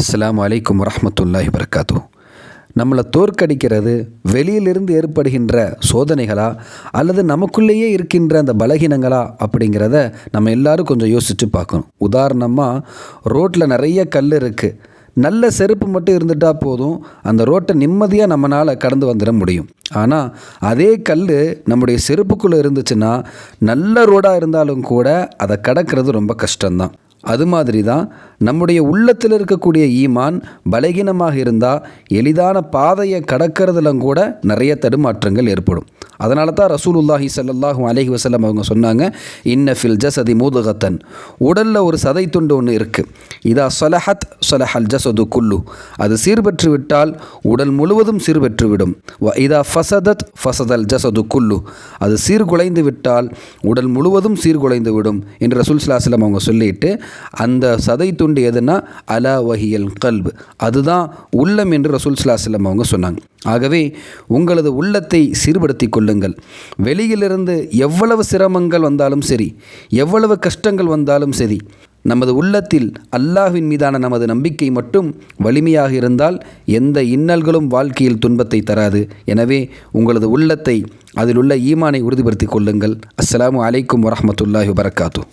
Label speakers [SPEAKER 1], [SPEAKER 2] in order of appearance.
[SPEAKER 1] அஸ்லாம் அலைக்கும் வரமத்துல்லாஹி வரகாத்து நம்மளை தோற்கடிக்கிறது வெளியிலிருந்து ஏற்படுகின்ற சோதனைகளா அல்லது நமக்குள்ளேயே இருக்கின்ற அந்த பலகீனங்களா அப்படிங்கிறத நம்ம எல்லாரும் கொஞ்சம் யோசித்து பார்க்கணும். உதாரணமாக ரோட்டில் நிறைய கல் இருக்குது நல்ல செருப்பு மட்டும் இருந்துட்டா போதும் அந்த ரோட்டை நிம்மதியாக நம்மளால் கடந்து வந்துட முடியும். ஆனால் அதே கல் நம்முடைய செருப்புக்குள்ளே இருந்துச்சுன்னா நல்ல ரோடாக இருந்தாலும் கூட அதை கடக்கிறது ரொம்ப கஷ்டம்தான். அது மாதிரி தான் நம்முடைய உள்ளத்தில் இருக்கக்கூடிய ஈமான் பலகீனமாக இருந்தால் எளிதான பாதையை கடக்கிறதுலம் கூட நிறைய தடுமாற்றங்கள் ஏற்படும். அதனால தான் ரசூலுல்லாஹி ஸல்லல்லாஹு அலஹி வஸல்லம் அவங்க சொன்னாங்க இன்ன ஃபில் ஜசதி மூதுகத்தன். உடலில் ஒரு சதை துண்டு ஒன்று இருக்குது இதா சொலஹத் சொலஹல் ஜசது குல்லு. அது சீர்பெற்று விட்டால் உடல் முழுவதும் சீர்பெற்றுவிடும். வ இதா ஃபசதத் ஃபசதல் ஜசது குல்லு. அது சீர்குலைந்து விட்டால் உடல் முழுவதும் சீர்குலைந்து விடும் என்று ரசூல் சலாஹலம் அவங்க சொல்லிட்டு அந்த சதை துண்டு எதுனா அலா வஹியல் கல்பு. அதுதான் உள்ளம் என்று ரசூல் சலாஹலம் அவங்க சொன்னாங்க. ஆகவே உங்களது உள்ளத்தை சீர்படுத்தி கொள்ளுங்கள். வெளியிலிருந்து எவ்வளவு சிரமங்கள் வந்தாலும் சரி எவ்வளவு கஷ்டங்கள் வந்தாலும் சரி நமது உள்ளத்தில் அல்லாஹ்வின் மீதான நமது நம்பிக்கை மட்டும் வலிமையாக இருந்தால் எந்த இன்னல்களும் வாழ்க்கையில் துன்பத்தை தராது. எனவே உங்களது உள்ளத்தை அதில் உள்ள ஈமானை உறுதிப்படுத்திக் கொள்ளுங்கள். அஸ்லாம் அலைக்கும் வரமத்துல்லாஹி வபரகாத்து